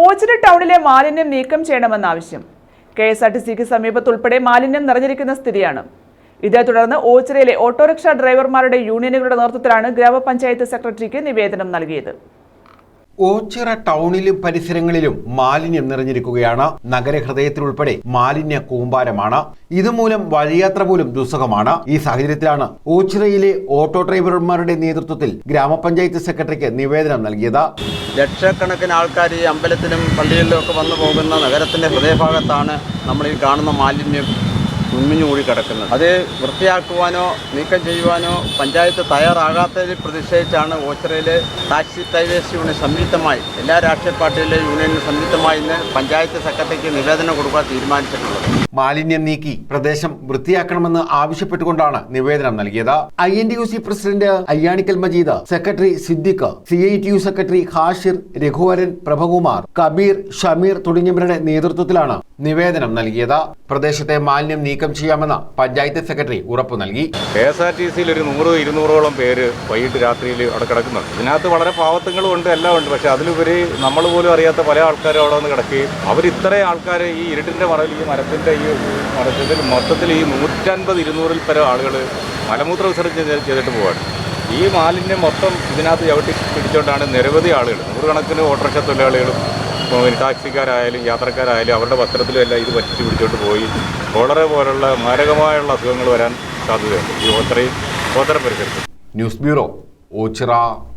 ഓച്ചിറ ടൗണിലെ മാലിന്യം നീക്കം ചെയ്യണമെന്ന ആവശ്യം. കെ എസ് ആർ ടി സിക്ക് സമീപത്തുൾപ്പെടെ മാലിന്യം നിറഞ്ഞിരിക്കുന്ന സ്ഥിതിയാണ്. ഇതേ തുടർന്ന് ഓച്ചിറയിലെ ഓട്ടോറിക്ഷ ഡ്രൈവർമാരുടെ യൂണിയനുകളുടെ നേതൃത്വത്തിലാണ് ഗ്രാമപഞ്ചായത്ത് സെക്രട്ടറിക്ക് നിവേദനം നൽകിയത്. ഓച്ചിറ ടൗണിലും പരിസരങ്ങളിലും മാലിന്യം നിറഞ്ഞിരിക്കുകയാണ്. നഗരഹൃദയത്തിലുൾപ്പെടെ മാലിന്യ കൂമ്പാരമാണ്. ഇതുമൂലം വഴിയാത്ര പോലും ദുസ്സഹമാണ്. ഈ സാഹചര്യത്തിലാണ് ഓച്ചിറയിലെ ഓട്ടോ ഡ്രൈവർമാരുടെ നേതൃത്വത്തിൽ ഗ്രാമപഞ്ചായത്ത് സെക്രട്ടറിക്ക് നിവേദനം നൽകിയത്. ലക്ഷക്കണക്കിന് ആൾക്കാർ ഈ അമ്പലത്തിലും പള്ളികളിലും ഒക്കെ വന്നു പോകുന്ന നഗരത്തിന്റെ ഹൃദയഭാഗത്താണ് നമ്മൾ ഈ കാണുന്ന മാലിന്യം കുമിഞ്ഞുകൂടി കിടക്കുന്നത്. അത് വൃത്തിയാക്കുവാനോ നീക്കം ചെയ്യുവാനോ പഞ്ചായത്ത് തയ്യാറാകാത്തതിൽ പ്രതിഷേധിച്ചാണ് ഓച്ചിറയിലെ ടാക്സി ഡ്രൈവേഴ്സ് യൂണിയൻ സംയുക്തമായി എല്ലാ രാഷ്ട്രീയ പാർട്ടിയിലെ യൂണിയനും സംയുക്തമായി ഇന്ന് പഞ്ചായത്ത് സെക്രട്ടറിക്ക് നിവേദനം കൊടുക്കാൻ തീരുമാനിച്ചിട്ടുള്ളത്. മാലിന്യം നീക്കി പ്രദേശം വൃത്തിയാക്കണമെന്ന് ആവശ്യപ്പെട്ടുകൊണ്ടാണ് നിവേദനം നൽകിയത്. I N T U C president Ayyanikkal Majeed secretary Siddique C I T U secretary Hashir Raghuvaran Prabhakumar Kabeer Shameer തുടങ്ങിയവരുടെ നേതൃത്വത്തിലാണ് നിവേദനം നൽകിയത്. പ്രദേശത്തെ മാലിന്യം നീക്കം ചെയ്യാമെന്ന് പഞ്ചായത്ത് സെക്രട്ടറി ഉറപ്പു നൽകി. കെ എസ് ആർ ടി സിയിൽ ഒരു നൂറ് ഇരുന്നൂറോളം പേര് വൈകിട്ട് രാത്രിയിൽ അവിടെ കിടക്കുന്നുണ്ട്. ഇതിനകത്ത് വളരെ പാവത്തങ്ങളും ഉണ്ട് എല്ലാം ഉണ്ട്. പക്ഷെ അതിലുപരി നമ്മൾ പോലും അറിയാത്ത പല ആൾക്കാരും അവിടെ വന്ന് കിടക്കുകയും അവർ ഇത്രയും ആൾക്കാർ ഈ ഇരുട്ടിന്റെ മറവിൽ ഈ മരത്തിന്റെ ഈ മരത്തിൽ മൊത്തത്തിൽ ഈ നൂറ്റൻപത് ഇരുന്നൂറിൽ പരം ആളുകൾ മലമൂത്ര വിസർജനം ചെയ്ത് ചെയ്തിട്ട് പോവാണ്. ഈ മാലിന്യം മൊത്തം ഇതിനകത്ത് ചവിട്ടി പിടിച്ചുകൊണ്ടാണ് നിരവധി ആളുകൾ നൂറുകണക്കിന് ഓട്ടോറിക്ഷ തൊഴിലാളികളും ഇപ്പോൾ ടാക്സിക്കാരായാലും യാത്രക്കാരായാലും അവരുടെ വസ്ത്രത്തിലും എല്ലാം ഇത് പറ്റിച്ച് പിടിച്ചോണ്ട് പോയി. കോളറ പോലുള്ള മാരകമായുള്ള അസുഖങ്ങൾ വരാൻ സാധ്യതയുണ്ട്. ഈ ഓത്രയും ഓത്ര പരിസരത്ത് ന്യൂസ് ബ്യൂറോ ഓച്ചിറ